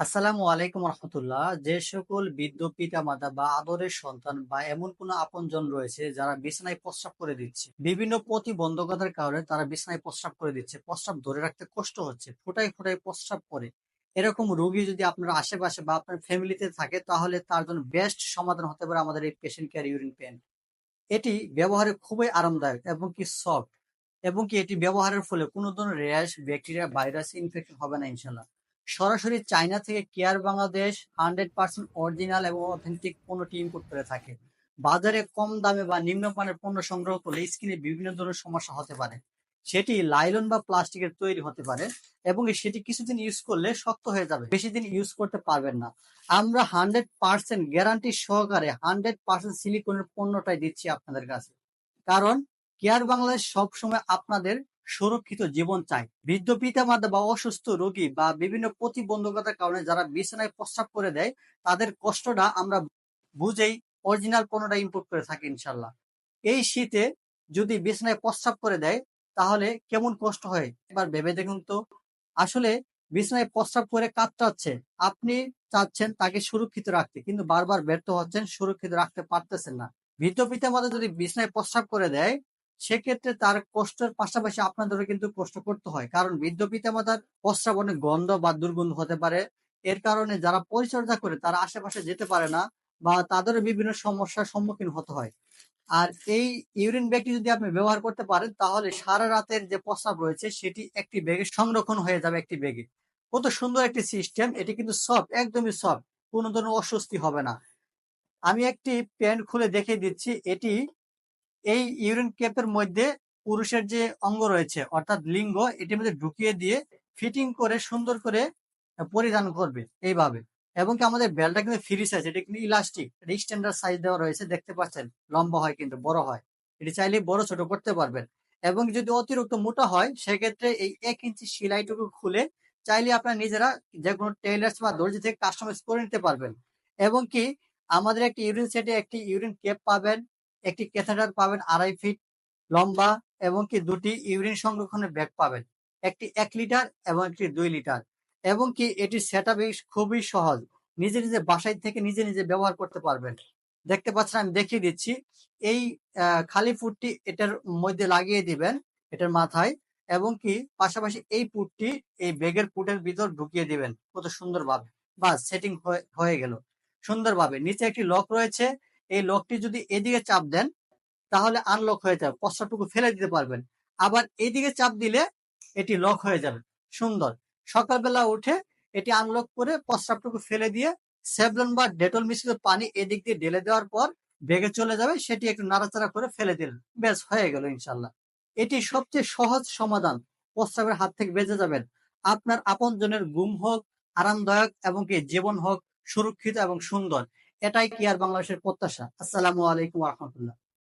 আসসালামু আলাইকুম রহমতুল্লাহ। যে সকল বৃদ্ধ পিতা মাতা বা আদরের সন্তান বা এমন কোনো আপনজন রয়েছে যারা বিছানায় প্রস্রাব করে দিচ্ছে, বিভিন্ন প্রতিবন্ধকতার কারণে তারা বিছানায় প্রস্রাব করে দিচ্ছে, প্রস্রাব ধরে রাখতে কষ্ট হচ্ছে, ফোটায় ফোটায় প্রস্রাব করে। এরকম রোগী যদি আপনার আশেপাশে বা আপনার ফ্যামিলিতে থাকে, তাহলে তার জন্য বেস্ট সমাধান হতে পারে আমাদের এই পেশেন্ট কেয়ার ইউরিন পেন এটি ব্যবহারে খুবই আরামদায়ক এবং কি সফট এবং কি এটি ব্যবহারের ফলে কোনো ধরনের র্যাশ ব্যাকটেরিয়া ভাইরাস ইনফেকশন হবে না ইনশাল্লাহ। সরাসরি চায়না থেকে care Bangladesh hundred percent original এবং অথেন্টিক পণ্যটি ইম্পোর্ট করে থাকে। বাজারে কম দামে বা নিম্নমানের পণ্য সংগ্রহ করলে স্কিনে বিভিন্ন ধরনের সমস্যা হতে পারে। সেটি লাইলন বা প্লাস্টিকের তৈরি হতে পারে এবং সেটি কিছুদিন ইউজ করলে শক্ত হয়ে যাবে। বেশি দিন ইউজ করতে পারবেন না। আমরা হান্ড্রেড পার্সেন্ট গ্যারান্টি সহকারে হান্ড্রেড পার্সেন্ট সিলিকনের পণ্যটাই দিচ্ছি আপনাদের কাছে। কারণ, কেয়ার বাংলাদেশ সবসময় আপনাদের সুরক্ষিত জীবন চাই। বৃদ্ধ পিতা মাতা বা অসুস্থ রোগী বা বিভিন্ন প্রতিবন্ধকতার কারণে যারা বিছানায় প্রস্রাব করে দেয়, তাদের কষ্টটা আমরা বুঝেই অরিজিনাল পণ্যটা ইম্পোর্ট করে থাকি ইনশাল্লাহ। এই শীতে যদি বিছানায় প্রস্রাব করে দেয়, তাহলে কেমন কষ্ট হয়? এবার ভেবে দেখুন তো। আসলে বিছানায় প্রস্রাব করে কাতরাচ্ছে। আপনি চাচ্ছেন তাকে সুরক্ষিত রাখতে, কিন্তু বারবার ব্যর্থ হচ্ছেন, সুরক্ষিত রাখতে পারতেছেন না। বৃদ্ধ পিতা মাতা যদি বিছানায় প্রস্রাব করে দেয় সেক্ষেত্রে তার কষ্টের পাশাপাশি আপনাদেরও কিন্তু কষ্ট করতে হয়। কারণ বৃদ্ধ পিতামাতার প্রস্রাব অনেক গন্ধ বা দুর্গন্ধ হতে পারে। এর কারণে যারা পরিচর্যা করে তারা আশেপাশে যেতে পারে না বা তাদের বিভিন্ন সমস্যার সম্মুখীন হতে হয়। আর এই ইউরিন ব্যাগটি যদি আপনি ব্যবহার করতে পারেন, তাহলে সারা রাতের যে প্রস্রাব রয়েছে, সেটি একটি ব্যাগে সংরক্ষণ হয়ে যাবে একটি ব্যাগে। কত সুন্দর একটি সিস্টেম। এটি কিন্তু সফট, একদমই সফট। কোনো ধরনের অস্বস্তি হবে না। আমি একটি প্যান্ট খুলে দেখিয়ে দিচ্ছি। এটি এই ইউরিন ক্যাপের মধ্যে পুরুষের যে অঙ্গ রয়েছে, অর্থাৎ লিঙ্গ, এটির মধ্যে ঢুকিয়ে দিয়ে ফিটিং করে সুন্দর করে পরিধান করবে এইভাবে। এবং কি আমাদের বেলটা কিন্তু ফ্রি সাইজ এটা কিন্তু ইলাস্টিক এটা স্ট্যান্ডার্ড সাইজ দেওয়া রয়েছে, দেখতে পাচ্ছেন? লম্বা হয় কিন্তু, বড় হয়। এটি চাইলে বড়, ছোট করতে পারবেন। এবং যদি অতিরিক্ত মোটা হয়, সেক্ষেত্রে এই এক ইঞ্চি সেলাইটুকু খুলে চাইলে আপনার নিজেরা যে কোনো টেইলার্স বা দর্জি থেকে কাস্টমাইজ করে নিতে পারবেন। এবং কি, আমাদের একটি ইউরিন সেটে একটি ইউরিন কেপ পাবেন। একটি ক্যাথেটার পাবেন আড়াই ফিট লম্বা এবং কি দুটি ইউরিন সংরক্ষণের ব্যাগ পাবেন। একটি এক লিটার এবং একটি দুই লিটার। এবং কি এটি সেট খুবই সহজ। নিজে নিজে বাসায় থেকে নিজে নিজে ব্যবহার করতে পারবেন। দেখতে পাচ্ছেন, আমি দেখিয়ে দিচ্ছি। এই খালি ফুটটি এটার মধ্যে লাগিয়ে দিবেন, এটার মাথায়। এবং কি পাশাপাশি এই পুটটি এই ব্যাগের পুটের ভিতর ঢুকিয়ে দিবেন। কত সুন্দরভাবে। বা সেটিং হয়ে গেল। সুন্দরভাবে। নিচে একটি লক রয়েছে। এই লকটি যদি এদিকে চাপ দেন, তাহলে আনলক হয়ে যাবে প্রস্তাবটুকু ফেলে দিতে পারবেন। আবার এদিকে চাপ দিলে এটি লক হয়ে যাবে। সুন্দর। সকালবেলা উঠে এটি আনলক করে প্রস্রাবটুকু ফেলে দিয়ে সেভলন বা ডেটল মিশ্রিত পানি এদিক দিয়ে ঢেলে দেওয়ার পর বেগে চলে যাবে, সেটি একটু নাড়াচাড়া করে ফেলে দিলেন। বেশ হয়ে গেল ইনশাল্লাহ এটি সবচেয়ে সহজ সমাধান। প্রস্রাবের হাত থেকে বেঁচে যাবেন। আপনার আপন জনের গুম হোক, আরামদায়ক এবং কি জীবন হোক, সুরক্ষিত এবং সুন্দর। এটাই কি আর বাংলাদেশের প্রত্যাশা? আসসালামু আলাইকুম রহমতুল্লাহ।